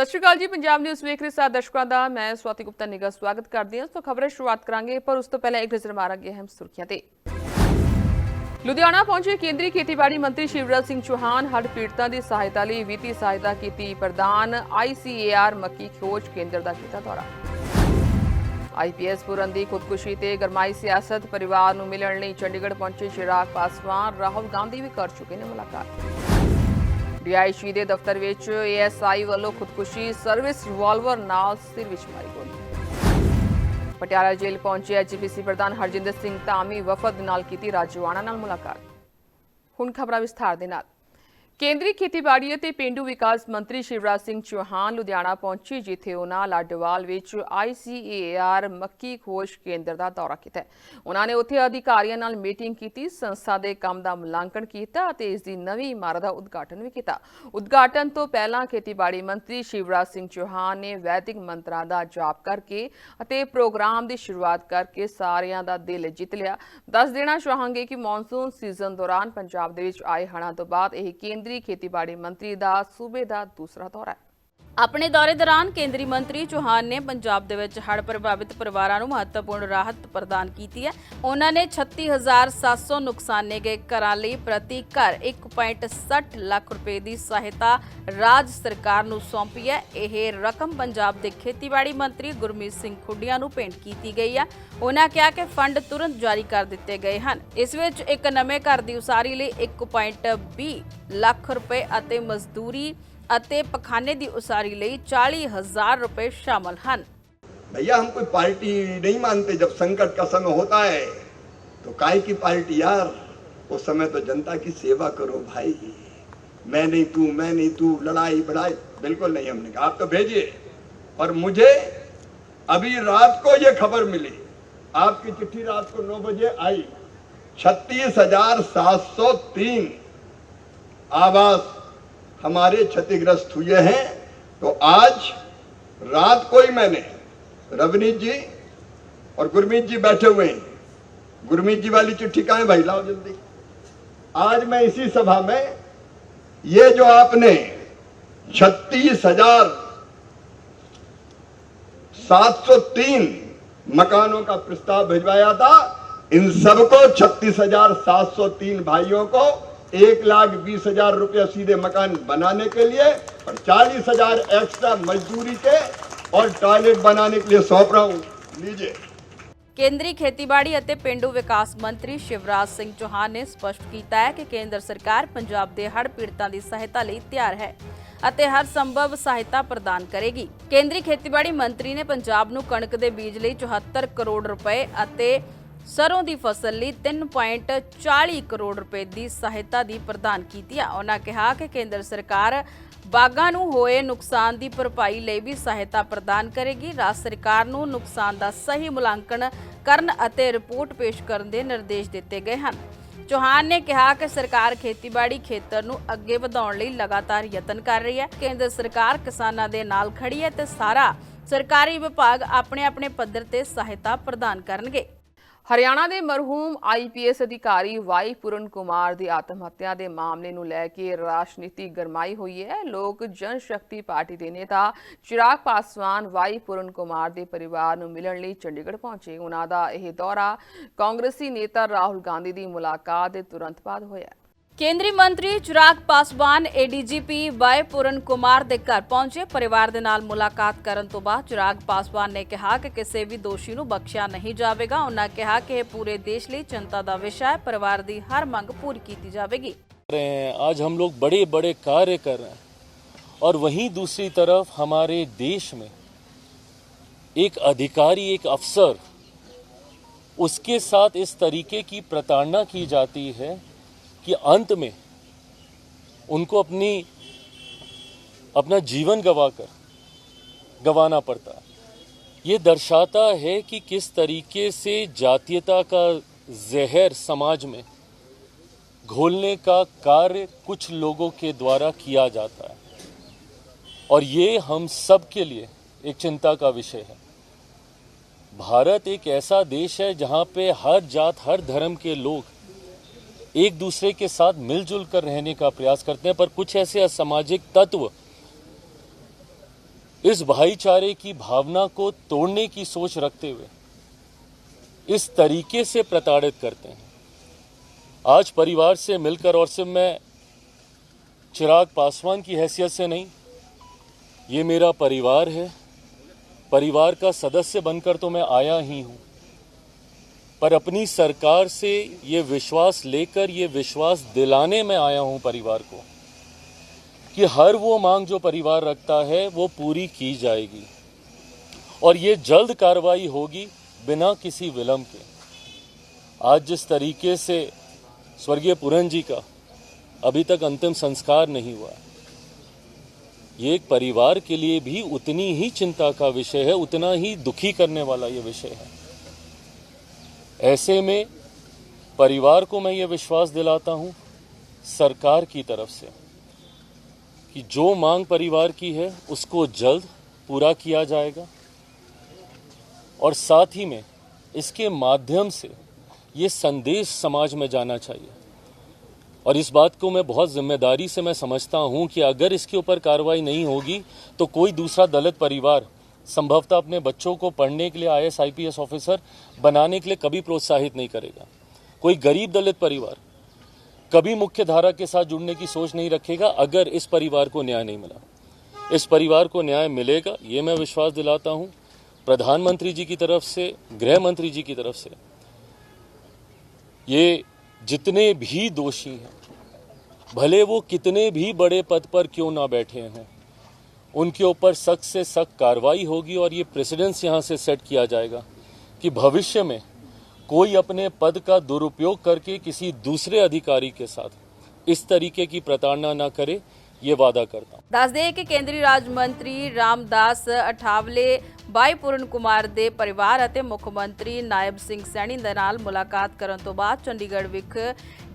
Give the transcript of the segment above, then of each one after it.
ਸਤਿ ਸ਼੍ਰੀ ਅਕਾਲ ਜੀ, ਪੰਜਾਬ ਨਿਊਜ਼ ਵੇਖ ਰਹੇ ਸਾਰੇ ਦਰਸ਼ਕਾਂ ਦਾ, ਮੈਂ ਸਵਾਤੀ ਗੁਪਤਾ ਨਿੱਘਾ ਸਵਾਗਤ ਕਰਦੀ ਹਾਂ। ਸੋ ਖਬਰਾਂ ਸ਼ੁਰੂਆਤ ਕਰਾਂਗੇ, ਪਰ ਉਸ ਤੋਂ ਪਹਿਲਾਂ ਇੱਕ ਨਜ਼ਰ ਮਾਰਾਂਗੇ ਅਹਿਮ ਸੁਰਖੀਆਂ ਤੇ। ਲੁਧਿਆਣਾ ਪਹੁੰਚੇ ਕੇਂਦਰੀ ਖੇਤੀਬਾੜੀ ਮੰਤਰੀ ਸ਼ਿਵਰਾਜ ਸਿੰਘ ਚੌਹਾਨ, ਹੜ੍ਹ ਪੀੜਤਾਂ ਦੀ ਸਹਾਇਤਾ ਲਈ ਵਿੱਤੀ ਸਹਾਇਤਾ ਕੀਤੀ ਪ੍ਰਦਾਨ ਆਈਸੀਏਆਰ ਮੱਕੀ ਖੋਜ ਕੇਂਦਰ ਦਾ ਕੀਤਾ ਦੌਰਾ। ਆਈਪੀਐਸ ਪੁਰਨ ਦੀ ਖੁਦਕੁਸ਼ੀ ਤੇ ਗਰਮਾਈ ਸਿਆਸਤ, ਪਰਿਵਾਰ ਨੂੰ ਮਿਲਣ ਲਈ ਚੰਡੀਗੜ੍ਹ ਪਹੁੰਚੇ ਚਿਰਾਗ ਪਾਸਵਾਨ, ਰਾਹੁਲ ਗਾਂਧੀ ਵੀ ਕਰ ਚੁੱਕੇ ਨੇ ਮੁਲਾਕਾਤ। ਡੀਆਈਸ਼ੀ ਦੇ ਦਫ਼ਤਰ ਵਿੱਚ ਏਐਸਆਈ ਵੱਲੋਂ ਖੁਦਕੁਸ਼ੀ ਸਰਵਿਸ ਰਿਵਾਲਵਰ ਨਾਲ ਸਿਰ ਵਿੱਚ ਮਾਰੀ ਗੋਲੀ। ਪਟਿਆਲਾ ਜੇਲ੍ਹ ਪਹੁੰਚੇ ਐਚਪੀਸੀ ਪ੍ਰਧਾਨ ਹਰਜਿੰਦਰ ਸਿੰਘ ਧਾਮੀ ਵਫਦ ਨਾਲ ਕੀਤੀ ਰਾਜਵਾਨਾ ਨਾਲ ਮੁਲਾਕਾਤ। ਹੁਣ ਖਬਰਾਂ ਵਿਸਥਾਰ ਦੇ ਨਾਲ। ਕੇਂਦਰੀ ਖੇਤੀਬਾੜੀ ਅਤੇ ਪੇਂਡੂ ਵਿਕਾਸ ਮੰਤਰੀ ਸ਼ਿਵਰਾਜ ਸਿੰਘ ਚੌਹਾਨ ਲੁਧਿਆਣਾ ਪਹੁੰਚੇ, ਜਿੱਥੇ ਉਹਨਾਂ ਲਾਡੋਵਾਲ ਵਿੱਚ ਆਈਸੀਏਆਰ ਮੱਕੀ ਖੋਜ ਕੇਂਦਰ ਦਾ ਦੌਰਾ ਕੀਤਾ ਹੈ। ਉਹਨਾਂ ਨੇ ਉੱਥੇ ਅਧਿਕਾਰੀਆਂ ਨਾਲ ਮੀਟਿੰਗ ਕੀਤੀ, ਸੰਸਥਾ ਦੇ ਕੰਮ ਦਾ ਮੁਲਾਂਕਣ ਕੀਤਾ ਅਤੇ ਇਸ ਦੀ ਨਵੀਂ ਇਮਾਰਤ ਦਾ ਉਦਘਾਟਨ ਵੀ ਕੀਤਾ ਉਦਘਾਟਨ ਤੋਂ ਪਹਿਲਾਂ ਖੇਤੀਬਾੜੀ ਮੰਤਰੀ ਸ਼ਿਵਰਾਜ ਸਿੰਘ ਚੌਹਾਨ ਨੇ ਵੈਦਿਕ ਮੰਤਰਾਂ ਦਾ ਜਾਪ ਕਰਕੇ ਅਤੇ ਪ੍ਰੋਗਰਾਮ ਦੀ ਸ਼ੁਰੂਆਤ ਕਰਕੇ ਸਾਰਿਆਂ ਦਾ ਦਿਲ ਜਿੱਤ ਲਿਆ ਦੱਸ ਦੇਣਾ ਚਾਹਾਂਗੇ ਕਿ ਮੌਨਸੂਨ ਸੀਜ਼ਨ ਦੌਰਾਨ ਪੰਜਾਬ ਦੇ ਵਿੱਚ ਆਏ ਹੜ੍ਹਾਂ ਤੋਂ ਬਾਅਦ ਇਹ ਕੇਂਦਰੀ ਖੇਤੀਬਾੜੀ ਮੰਤਰੀ ਦਾ ਸੂਬੇ ਦਾ ਦੂਸਰਾ ਦੌਰਾ ਹੈ। ਆਪਣੇ ਦੌਰੇ ਦੌਰਾਨ ਕੇਂਦਰੀ ਮੰਤਰੀ ਚੌਹਾਨ ਨੇ ਪੰਜਾਬ ਦੇ ਵਿੱਚ ਹੜ੍ਹ ਪ੍ਰਭਾਵਿਤ ਪਰਿਵਾਰਾਂ ਨੂੰ ਮਹੱਤਵਪੂਰਨ ਰਾਹਤ ਪ੍ਰਦਾਨ ਕੀਤੀ ਹੈ। ਉਹਨਾਂ ਨੇ 36700 ਨੁਕਸਾਨੇ ਗਏ ਘਰਾਂ ਲਈ ਪ੍ਰਤੀ ਘਰ 1.60 ਲੱਖ ਰੁਪਏ ਦੀ ਸਹਾਇਤਾ ਰਾਜ ਸਰਕਾਰ ਨੂੰ ਸੌਂਪੀ ਹੈ। ਇਹ ਰਕਮ ਪੰਜਾਬ ਦੇ ਖੇਤੀਬਾੜੀ ਮੰਤਰੀ ਗੁਰਮੀਤ ਸਿੰਘ ਖੁੱਡੀਆਂ ਨੂੰ ਭੇਂਟ ਕੀਤੀ ਗਈ ਹੈ। ਉਹਨਾਂ ਕਿਹਾ ਕਿ ਫੰਡ ਤੁਰੰਤ ਜਾਰੀ ਕਰ ਦਿੱਤੇ ਗਏ ਹਨ। ਇਸ ਵਿੱਚ ਇੱਕ ਨਵੇਂ ਘਰ ਦੀ ਉਸਾਰੀ ਲਈ 1.20 ਲੱਖ ਰੁਪਏ ਅਤੇ ਮਜ਼ਦੂਰੀ ਅਤੇ ਪਖਾਨੇ ਦੀ ਉਸਾਰੀ ਲਈ 40000 ਰੁਪਏ ਸ਼ਾਮਲ ਹਨ भैया हम कोई पार्टी नहीं मानते जब संकट का समय होता है तो काय की पार्टी यार उस समय तो जनता की सेवा करो भाई मैं नहीं तू मैं नहीं तू लड़ाई बड़ाई बिल्कुल नहीं हमने कहा आप तो भेजिए पर मुझे अभी रात को ये खबर मिली आपकी चिट्ठी रात को नौ बजे आई छत्तीस हजार सात सौ तीन आवास हमारे क्षतिग्रस्त हुए हैं तो आज रात को ही मैंने रवनीत जी और गुरमीत जी बैठे हुए हैं। गुरमीत जी वाली चिट्ठी कहाँ भाई? लाओ जल्दी। आज मैं इसी सभा में ये जो आपने छत्तीस हज़ार सात सौ तीन मकानों का प्रस्ताव भिजवाया था, इन सबको छत्तीस हज़ार सात सौ तीन भाइयों को एक लाख बीस हजार रुपया सीधे मकान बनाने के लिए और चालीस हजार एक्स्ट्रा मजदूरी के और टॉयलेट बनाने के लिए सौंप रहा हूं लीजिए ਕੇਂਦਰੀ ਖੇਤੀਬਾੜੀ ਅਤੇ ਪਿੰਡੂ ਵਿਕਾਸ ਮੰਤਰੀ ਸ਼ਿਵਰਾਜ ਸਿੰਘ ਚੌਹਾਨ ਨੇ ਸਪਸ਼ਟ ਕੀਤਾ ਹੈ ਕਿ ਕੇਂਦਰ ਸਰਕਾਰ ਪੰਜਾਬ ਦੇ ਹੜ੍ਹ ਪੀੜਤਾਂ ਦੀ ਸਹਾਇਤਾ ਲਈ ਤਿਆਰ ਹੈ ਅਤੇ ਹਰ ਸੰਭਵ ਸਹਾਇਤਾ ਪ੍ਰਦਾਨ ਕਰੇਗੀ ਕੇਂਦਰੀ ਖੇਤੀਬਾੜੀ ਮੰਤਰੀ ਨੇ ਪੰਜਾਬ ਨੂੰ ਕਣਕ ਦੇ ਬੀਜ ਲਈ 74 ਕਰੋੜ ਰੁਪਏ ਅਤੇ ਸਰੋਂ ਦੀ ਫਸਲ ਲਈ 3.40 ਕਰੋੜ ਰੁਪਏ ਦੀ ਸਹਾਇਤਾ ਦੀ ਪ੍ਰਦਾਨ ਕੀਤੀ ਹੈ ਉਹਨਾਂ ਕਿਹਾ ਕਿ ਕੇਂਦਰ ਸਰਕਾਰ ਬਾਗਾਂ ਨੂੰ ਹੋਏ ਨੁਕਸਾਨ ਦੀ ਭਰਪਾਈ ਲਈ ਵੀ ਸਹਾਇਤਾ ਪ੍ਰਦਾਨ ਕਰੇਗੀ। ਰਾਜ ਸਰਕਾਰ ਨੂੰ ਨੁਕਸਾਨ ਦਾ ਸਹੀ ਮੁਲਾਂਕਣ ਕਰਨ ਅਤੇ ਰਿਪੋਰਟ ਪੇਸ਼ ਕਰਨ ਦੇ ਨਿਰਦੇਸ਼ ਦਿੱਤੇ ਗਏ ਹਨ। ਚੌਹਾਨ ਨੇ ਕਿਹਾ ਕਿ ਸਰਕਾਰ ਖੇਤੀਬਾੜੀ ਖੇਤਰ ਨੂੰ ਅੱਗੇ ਵਧਾਉਣ ਲਈ ਲਗਾਤਾਰ ਯਤਨ ਕਰ ਰਹੀ ਹੈ। ਕੇਂਦਰ ਸਰਕਾਰ ਕਿਸਾਨਾਂ ਦੇ ਨਾਲ ਖੜੀ ਹੈ ਤੇ ਸਾਰਾ ਸਰਕਾਰੀ ਵਿਭਾਗ ਆਪਣੇ ਆਪਣੇ ਪੱਧਰ ਤੇ ਸਹਾਇਤਾ ਪ੍ਰਦਾਨ ਕਰਨਗੇ। ਹਰਿਆਣਾ ਦੇ ਮਰਹੂਮ ਆਈਪੀਐਸ ਅਧਿਕਾਰੀ ਵਾਈ ਪੂਰਨ ਕੁਮਾਰ ਦੀ ਆਤਮ ਹੱਤਿਆ ਦੇ ਮਾਮਲੇ ਨੂੰ ਲੈ ਕੇ ਰਾਜਨੀਤੀ ਗਰਮਾਈ ਹੋਈ ਹੈ। ਲੋਕ ਜਨ ਸ਼ਕਤੀ ਪਾਰਟੀ ਦੇ ਨੇਤਾ ਚਿਰਾਗ ਪਾਸਵਾਨ, ਵਾਈ ਪੂਰਨ ਕੁਮਾਰ ਦੇ ਪਰਿਵਾਰ ਨੂੰ ਮਿਲਣ ਲਈ ਚੰਡੀਗੜ੍ਹ ਪਹੁੰਚੇ। ਉਹਨਾਂ ਦਾ ਇਹ ਦੌਰਾ ਕਾਂਗਰਸੀ ਨੇਤਾ ਰਾਹੁਲ ਗਾਂਧੀ ਦੀ ਮੁਲਾਕਾਤ ਦੇ ਤੁਰੰਤ ਬਾਅਦ ਹੋਇਆ। ਕੇਂਦਰੀ ਮੰਤਰੀ ਚਿਰਾਗ ਪਾਸਵਾਨ ਏਡੀਜੀਪੀ ਵਾਈ ਪੂਰਨ ਕੁਮਾਰ ਦੇ ਘਰ ਪਹੁੰਚੇ ਪਰਿਵਾਰ ਦੇ ਨਾਲ ਮੁਲਾਕਾਤ ਕਰਨ ਤੋਂ ਬਾਅਦ ਚਿਰਾਗ ਪਾਸਵਾਨ ਨੇ ਕਿਹਾ ਕਿ ਕਿਸੇ ਵੀ ਦੋਸ਼ੀ ਨੂੰ ਬਖਸ਼ਿਆ ਨਹੀਂ ਜਾਵੇਗਾ ਉਹਨਾਂ ਕਿਹਾ ਕਿ ਇਹ ਪੂਰੇ ਦੇਸ਼ ਲਈ ਚਿੰਤਾ ਦਾ ਵਿਸ਼ਾ ਹੈ ਪਰਿਵਾਰ ਦੀ ਹਰ ਮੰਗ ਪੂਰੀ ਕੀਤੀ ਜਾਵੇਗੀ रहे हैं आज हम लोग बड़े बड़े कार्य कर रहे हैं और वहीं दूसरी तरफ हमारे देश में एक अधिकारी एक अफसर उसके साथ इस तरीके की प्रताड़ना की जाती है कि अंत में उनको अपनी, अपना जीवन गवा कर गंवाना पड़ता है। ये दर्शाता है कि किस तरीके से जातीयता का जहर समाज में घोलने का कार्य कुछ लोगों के द्वारा किया जाता है। और ये हम सब के लिए एक चिंता का विषय है। भारत एक ऐसा देश है जहाँ पे हर जात, हर धर्म के लोग एक दूसरे के साथ मिलजुल कर रहने का प्रयास करते हैं, पर कुछ ऐसे असामाजिक तत्व इस भाईचारे की भावना को तोड़ने की सोच रखते हुए इस तरीके से प्रताड़ित करते हैं। आज परिवार से मिलकर और सिर्फ़ मैं चिराग पासवान की हैसियत से नहीं, ये मेरा परिवार है। परिवार का सदस्य बनकर तो मैं आया ही हूँ। पर अपनी सरकार से ये विश्वास लेकर, ये विश्वास दिलाने में आया हूँ परिवार को कि हर वो मांग जो परिवार रखता है, वो पूरी की जाएगी। और ये जल्द कार्रवाई होगी बिना किसी विलंब के। आज जिस तरीके से स्वर्गीय पुरन जी का अभी तक अंतिम संस्कार नहीं हुआ, ये एक परिवार के लिए भी उतनी ही चिंता का विषय है, उतना ही दुखी करने वाला ये विषय है। ऐसे में परिवार को मैं ये विश्वास दिलाता हूँ, सरकार की तरफ़ से, कि जो मांग परिवार की है, उसको जल्द पूरा किया जाएगा। और साथ ही में इसके माध्यम से ये संदेश समाज में जाना चाहिए। और इस बात को मैं बहुत ज़िम्मेदारी से मैं समझता हूँ कि अगर इसके ऊपर कार्रवाई नहीं होगी तो कोई दूसरा दलित परिवार संभवतः अपने बच्चों को पढ़ने के लिए आईएएस आईपीएस ऑफिसर बनाने के लिए कभी प्रोत्साहित नहीं करेगा। कोई गरीब दलित परिवार कभी मुख्य धारा के साथ जुड़ने की सोच नहीं रखेगा अगर इस परिवार को न्याय नहीं मिला। इस परिवार को न्याय मिलेगा, ये मैं विश्वास दिलाता हूँ। प्रधानमंत्री जी की तरफ़ से गृह मंत्री जी की तरफ़ से, ये जितने भी दोषी हैं, भले वो कितने भी बड़े पद पर क्यों ना बैठे हों उनके ऊपर सख्त से सख्त कार्रवाई होगी और ये प्रेसिडेंस यहाँ से सेट किया जाएगा कि भविष्य में कोई अपने पद का दुरुपयोग करके किसी दूसरे अधिकारी के साथ इस तरीके की प्रताड़ना ना करे ये वादा करता हूँ ਦੱਸ ਦਈਏ ਕਿ ਕੇਂਦਰੀ ਰਾਜ ਮੰਤਰੀ ਰਾਮਦਾਸ ਅਠਾਵਲੇ ਬਾਈ ਪੂਰਨ ਕੁਮਾਰ ਦੇ ਪਰਿਵਾਰ ਅਤੇ ਮੁੱਖ ਮੰਤਰੀ ਨਾਇਬ ਸਿੰਘ ਸੈਣੀ ਦੇ ਨਾਲ ਮੁਲਾਕਾਤ ਕਰਨ ਤੋਂ ਬਾਅਦ ਚੰਡੀਗੜ੍ਹ ਵਿਖ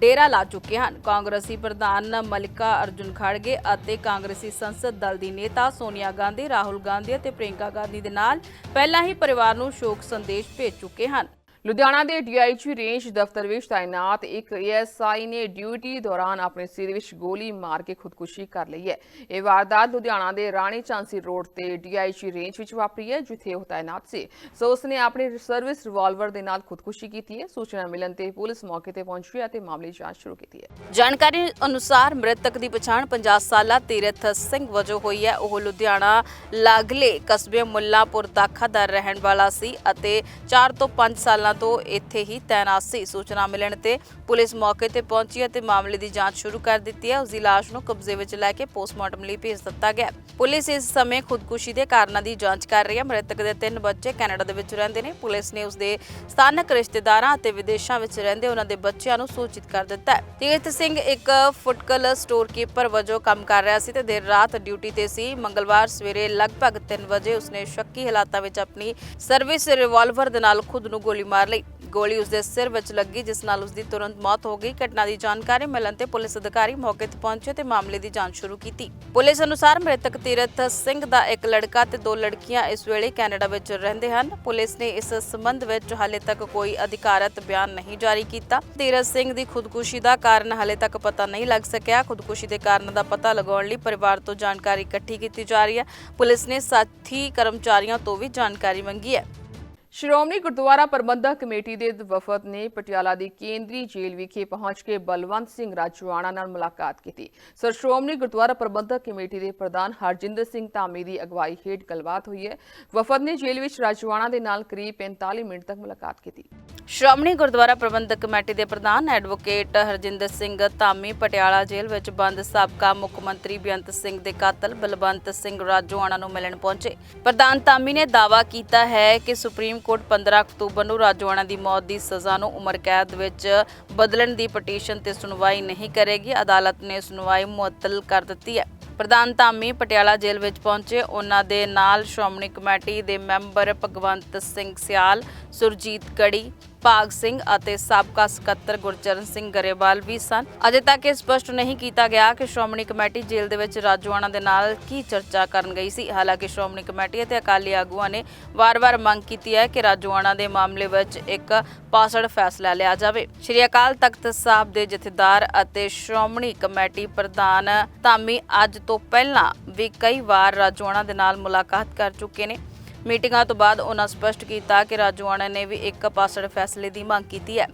ਡੇਰਾ ਲਾ ਚੁੱਕੇ ਹਨ ਕਾਂਗਰਸੀ ਪ੍ਰਧਾਨ ਮਲਿਕਾ ਅਰਜੁਨ ਖੜਗੇ ਅਤੇ ਕਾਂਗਰਸੀ ਸੰਸਦ ਦਲ ਦੀ ਨੇਤਾ ਸੋਨੀਆ ਗਾਂਧੀ ਰਾਹੁਲ ਗਾਂਧੀ ਅਤੇ ਪ੍ਰਿੰਕਾ ਗਾਂਧੀ ਦੇ ਨਾਲ ਪਹਿਲਾਂ ਹੀ ਪਰਿਵਾਰ ਨੂੰ ਸ਼ੋਕ ਸੰਦੇਸ਼ ਭੇਜ ਚੁੱਕੇ ਹਨ ਲੁਧਿਆਣਾ ਦੇ ਡੀਆਈਜੀ ਰੇਂਜ ਦਫ਼ਤਰ ਵਿੱਚ ਤਾਇਨਾਤ ਇੱਕ ਏਐਸਆਈ ਨੇ ਡਿਊਟੀ ਦੌਰਾਨ ਆਪਣੇ ਸਿਰ ਵਿੱਚ ਗੋਲੀ ਮਾਰ ਕੇ ਖੁਦਕੁਸ਼ੀ ਕਰ ਲਈ ਹੈ। ਇਹ ਵਾਰਦਾਤ ਲੁਧਿਆਣਾ ਦੇ ਰਾਣੀ ਚਾਂਸੀ ਰੋਡ ਤੇ ਡੀਆਈਜੀ ਰੇਂਜ ਵਿੱਚ ਵਾਪਰੀ ਹੈ, ਜਿੱਥੇ ਉਹ ਤਾਇਨਾਤ ਸੀ। ਸੋ ਉਸਨੇ ਆਪਣੇ ਸਰਵਿਸ ਰਿਵਾਲਵਰ ਦੇ ਨਾਲ ਖੁਦਕੁਸ਼ੀ ਕੀਤੀ ਹੈ। ਸੂਚਨਾ ਮਿਲਣ ਤੇ ਪੁਲਿਸ ਮੌਕੇ ਤੇ ਪਹੁੰਚੀ ਹੈ ਅਤੇ ਮਾਮਲੇ ਦੀ ਜਾਂਚ ਸ਼ੁਰੂ ਕੀਤੀ ਹੈ। ਜਾਣਕਾਰੀ ਅਨੁਸਾਰ ਮ੍ਰਿਤਕ ਦੀ ਪਛਾਣ 50 ਸਾਲਾ ਤੀਰਥ ਸਿੰਘ ਵਜੋਂ ਹੋਈ ਹੈ। ਉਹ ਲੁਧਿਆਣਾ ਲਾਗਲੇ ਕਸਬੇ ਮੁੱਲਾਪੁਰ ਦਾਖਾ ਦਾ ਰਹਿਣ ਵਾਲਾ ਸੀ ਅਤੇ 4 ਤੋਂ 5 ਸਾਲਾਂ ਤੋਂ ਇੱਥੇ ਹੀ ਤੈਨਾਤ ਸੀ। ਸੂਚਨਾ ਮਿਲਣ ਤੇ ਪੁਲਿਸ ਮੌਕੇ ਤੇ ਪਹੁੰਚੀ ਅਤੇ ਮਾਮਲੇ ਦੀ ਜਾਂਚ ਸ਼ੁਰੂ ਕਰ ਦਿੱਤੀ ਹੈ। ਉਸ ਦੀ ਲਾਸ਼ ਨੂੰ ਕਬਜ਼ੇ ਵਿੱਚ ਲੈ ਕੇ ਪੋਸਟਮਾਰਟਮ ਲਈ ਭੇਜ ਦਿੱਤਾ ਗਿਆ ਪੁਲਿਸ ਇਸ ਸਮੇਂ ਖੁਦਕੁਸ਼ੀ ਦੇ ਕਾਰਨਾਂ ਦੀ ਜਾਂਚ ਕਰ ਰਹੀ ਹੈ। ਮ੍ਰਿਤਕ ਦੇ ਤਿੰਨ ਬੱਚੇ ਕੈਨੇਡਾ ਦੇ ਵਿੱਚ ਰਹਿੰਦੇ ਨੇ। ਪੁਲਿਸ ਨੇ ਉਸ ਦੇ ਸਥਾਨਕ ਰਿਸ਼ਤੇਦਾਰਾਂ ਅਤੇ ਵਿਦੇਸ਼ਾਂ ਵਿੱਚ ਰਹਿੰਦੇ ਉਹਨਾਂ ਦੇ ਬੱਚਿਆਂ ਨੂੰ ਸੂਚਿਤ ਕਰ ਦਿੱਤਾ ਹੈ। ਤੀਰਥ ਸਿੰਘ ਇੱਕ ਫੁਟਕਲ ਸਟੋਰ ਕੀਪਰ ਵਜੋਂ ਕੰਮ ਕਰ ਰਿਹਾ ਸੀ ਤੇ ਦੇਰ ਰਾਤ ਡਿਊਟੀ ਤੇ ਸੀ। ਮੰਗਲਵਾਰ ਸਵੇਰੇ ਲਗਭਗ 3 ਵਜੇ ਉਸਨੇ ਸ਼ੱਕੀ ਹਾਲਾਤਾਂ ਵਿੱਚ ਆਪਣੀ ਸਰਵਿਸ ਰਿਵਾਲਵਰ ਦੇ ਨਾਲ ਖੁਦ ਨੂੰ ਗੋਲੀ ਮਾਰ ਲਈ ਗੋਲੀ ਉਸਦੇ ਸਿਰ ਵਿੱਚ ਲੱਗੀ, ਜਿਸ ਨਾਲ ਉਸਦੀ ਤੁਰੰਤ ਮੌਤ ਹੋ ਗਈ। ਘਟਨਾ ਦੀ ਜਾਣਕਾਰੀ ਮਿਲਣ ਤੇ ਪੁਲਿਸ ਅਧਿਕਾਰੀ ਮੌਕੇ ਤੇ ਪਹੁੰਚੇ ਤੇ ਮਾਮਲੇ ਦੀ ਜਾਂਚ ਸ਼ੁਰੂ ਕੀਤੀ। ਪੁਲਿਸ ਅਨੁਸਾਰ ਮ੍ਰਿਤਕ ਤੀਰਥ ਸਿੰਘ ਦਾ ਇੱਕ ਲੜਕਾ ਤੇ ਦੋ ਲੜਕੀਆਂ ਇਸ ਵੇਲੇ ਕੈਨੇਡਾ ਵਿੱਚ ਰਹਿੰਦੇ ਹਨ। ਪੁਲਿਸ ਨੇ ਇਸ ਸੰਬੰਧ ਵਿੱਚ ਹਾਲੇ ਤੱਕ ਕੋਈ ਅਧਿਕਾਰਤ ਬਿਆਨ ਨਹੀਂ ਜਾਰੀ ਕੀਤਾ। ਤੀਰਥ ਸਿੰਘ ਦੀ ਖੁਦਕੁਸ਼ੀ ਦਾ ਕਾਰਨ ਹਾਲੇ ਤੱਕ ਪਤਾ ਨਹੀਂ ਲੱਗ ਸਕਿਆ। ਖੁਦਕੁਸ਼ੀ ਦੇ ਕਾਰਨ ਦਾ ਪਤਾ ਲਗਾਉਣ ਲਈ ਪਰਿਵਾਰ ਤੋਂ ਜਾਣਕਾਰੀ ਇਕੱਠੀ ਕੀਤੀ ਜਾ ਰਹੀ ਹੈ। ਪੁਲਿਸ ਨੇ ਸਾਥੀ ਕਰਮਚਾਰੀਆਂ ਤੋਂ ਵੀ ਜਾਣਕਾਰੀ ਮੰਗੀ ਹੈ। ਸ਼੍ਰੋਮਣੀ ਗੁਰਦੁਆਰਾ ਪ੍ਰਬੰਧਕ ਕਮੇਟੀ ਦੇ ਵਫਦ ਨੇ ਪਟਿਆਲਾ ਦੀ ਕੇਂਦਰੀ ਜੇਲ੍ਹ ਵਿਖੇ ਪਹੁੰਚ ਕੇ ਬਲਵੰਤ ਸਿੰਘ ਰਾਜਵਾਣਾ ਨਾਲ ਮੁਲਾਕਾਤ ਕੀਤੀ। ਸਰ, ਸ਼੍ਰੋਮਣੀ ਗੁਰਦੁਆਰਾ ਪ੍ਰਬੰਧਕ ਕਮੇਟੀ ਦੇ ਪ੍ਰਧਾਨ ਹਰਜਿੰਦਰ ਸਿੰਘ ਧਾਮੀ ਦੀ ਅਗਵਾਈ ਹੇਠ ਗੱਲਬਾਤ ਹੋਈ ਹੈ। ਵਫਦ ਨੇ ਜੇਲ੍ਹ ਵਿੱਚ ਰਾਜਵਾਨਾ ਦੇ ਨਾਲ ਕਰੀਬ 45 ਮਿੰਟ ਤੱਕ ਮੁਲਾਕਾਤ ਕੀਤੀ। ਸ਼੍ਰੋਮਣੀ ਗੁਰਦੁਆਰਾ ਪ੍ਰਬੰਧਕ ਕਮੇਟੀ ਦੇ ਪ੍ਰਧਾਨ ਐਡਵੋਕੇਟ ਹਰਜਿੰਦਰ ਸਿੰਘ ਧਾਮੀ ਪਟਿਆਲਾ ਜੇਲ੍ਹ ਵਿੱਚ ਬੰਦ ਸਾਬਕਾ ਮੁੱਖ ਮੰਤਰੀ ਬੇਅੰਤ ਸਿੰਘ ਦੇ ਕਾਤਲ ਬਲਵੰਤ ਸਿੰਘ ਰਾਜੋਆਣਾ ਨੂੰ ਮਿਲਣ ਪਹੁੰਚੇ। ਪ੍ਰਧਾਨ ਧਾਮੀ ਨੇ ਦਾਅਵਾ ਕੀਤਾ ਹੈ ਕਿ ਸੁਪਰੀਮ ਕੋਰਟ 15 ਅਕਤੂਬਰ ਨੂੰ ਰਾਜੋਆਣਾ ਦੀ ਮੌਤ ਦੀ ਸਜ਼ਾ ਨੂੰ ਉਮਰ ਕੈਦ ਵਿੱਚ ਬਦਲਣ ਦੀ ਪਟੀਸ਼ਨ ਤੇ ਸੁਣਵਾਈ ਨਹੀਂ ਕਰੇਗੀ। ਅਦਾਲਤ ਨੇ ਸੁਣਵਾਈ ਮੁਅੱਤਲ ਕਰ ਦਿੱਤੀ ਹੈ। ਪ੍ਰਧਾਨ ਧਾਮੀ ਪਟਿਆਲਾ ਜੇਲ੍ਹ ਵਿੱਚ ਪਹੁੰਚੇ। ਉਹਨਾਂ ਦੇ ਨਾਲ ਸ਼੍ਰੋਮਣੀ ਕਮੇਟੀ ਦੇ ਮੈਂਬਰ ਭਗਵੰਤ ਸਿੰਘ ਸਿਆਲ, ਸੁਰਜੀਤ ਕੜੀ ਭਾਗ ਸਿੰਘ ਅਤੇ ਸਾਬਕਾ ਸਕੱਤਰ ਗੁਰਚਰਨ ਸਿੰਘ ਗਰੇਵਾਲ ਵੀ ਸਨ। ਅਜੇ ਤੱਕ ਇਹ ਸਪਸ਼ਟ ਨਹੀਂ ਕੀਤਾ ਗਿਆ ਕਿ ਸ਼੍ਰੋਮਣੀ ਕਮੇਟੀ ਜੇਲ੍ਹ ਦੇ ਵਿੱਚ ਰਾਜੂਆਣਾ ਦੇ ਨਾਲ ਕੀ ਚਰਚਾ ਕਰਨ ਗਈ ਸੀ। ਹਾਲਾਂਕਿ ਸ਼੍ਰੋਮਣੀ ਕਮੇਟੀ ਅਤੇ ਅਕਾਲੀ ਆਗੂਆਂ ਨੇ ਵਾਰ-ਵਾਰ ਮੰਗ ਕੀਤੀ ਹੈ ਕਿ ਰਾਜੂਆਣਾ ਦੇ ਮਾਮਲੇ ਵਿੱਚ ਇੱਕ ਪਾਸੜ ਫੈਸਲਾ ਲਿਆ ਜਾਵੇ। ਸ਼੍ਰੀ ਅਕਾਲ ਤਖਤ ਸਾਹਿਬ ਦੇ ਜਥੇਦਾਰ ਅਤੇ ਸ਼੍ਰੋਮਣੀ ਕਮੇਟੀ ਪ੍ਰਧਾਨ ਧਾਮੀ ਅੱਜ ਤੋਂ ਪਹਿਲਾਂ ਵੀ ਕਈ ਵਾਰ ਰਾਜੂਆਣਾ ਦੇ ਨਾਲ ਮੁਲਾਕਾਤ ਕਰ ਚੁੱਕੇ ਨੇ। ਮੀਟਿੰਗਾਂ ਤੋਂ ਬਾਅਦ ਉਹਨਾਂ ਸਪਸ਼ਟ ਕੀਤਾ ਕਿ ਰਾਜੂਆਣਾ ਨੇ ਵੀ ਇੱਕ ਪਾਸੜ ਫੈਸਲੇ ਦੀ ਮੰਗ ਕੀਤੀ ਹੈ।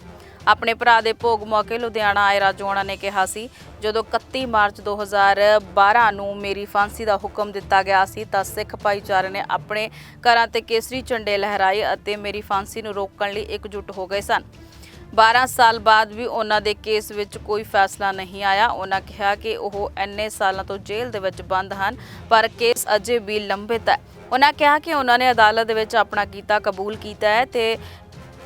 ਆਪਣੇ ਭਰਾ ਦੇ ਭੋਗ ਮੌਕੇ ਲੁਧਿਆਣਾ ਆਏ ਰਾਜੋਆਣਾ ਨੇ ਕਿਹਾ ਸੀ, ਜਦੋਂ 31 ਮਾਰਚ 2012 ਨੂੰ ਮੇਰੀ ਫਾਂਸੀ ਦਾ ਹੁਕਮ ਦਿੱਤਾ ਗਿਆ ਸੀ, ਤਾਂ ਸਿੱਖ ਭਾਈਚਾਰੇ ਨੇ ਆਪਣੇ ਘਰਾਂ ਤੇ ਕੇਸਰੀ ਝੰਡੇ ਲਹਿਰਾਏ ਅਤੇ ਮੇਰੀ ਫਾਂਸੀ ਨੂੰ ਰੋਕਣ ਲਈ ਇਕਜੁੱਟ ਹੋ ਗਏ ਸਨ। 12 ਸਾਲ ਬਾਅਦ ਵੀ ਉਹਨਾਂ ਦੇ ਕੇਸ ਵਿੱਚ ਕੋਈ ਫੈਸਲਾ ਨਹੀਂ ਆਇਆ। ਉਹਨਾਂ ਕਿਹਾ ਕਿ ਉਹ ਇੰਨੇ ਸਾਲਾਂ ਤੋਂ ਜੇਲ੍ਹ ਦੇ ਵਿੱਚ ਬੰਦ ਹਨ, ਪਰ ਕੇਸ ਅਜੇ ਵੀ ਲੰਬਿਤ ਹੈ। ਉਹਨਾਂ ਕਿਹਾ ਕਿ ਉਹਨਾਂ ਨੇ ਅਦਾਲਤ ਦੇ ਵਿੱਚ ਆਪਣਾ ਕੀਤਾ, ਕਬੂਲ ਕੀਤਾ ਹੈ ਤੇ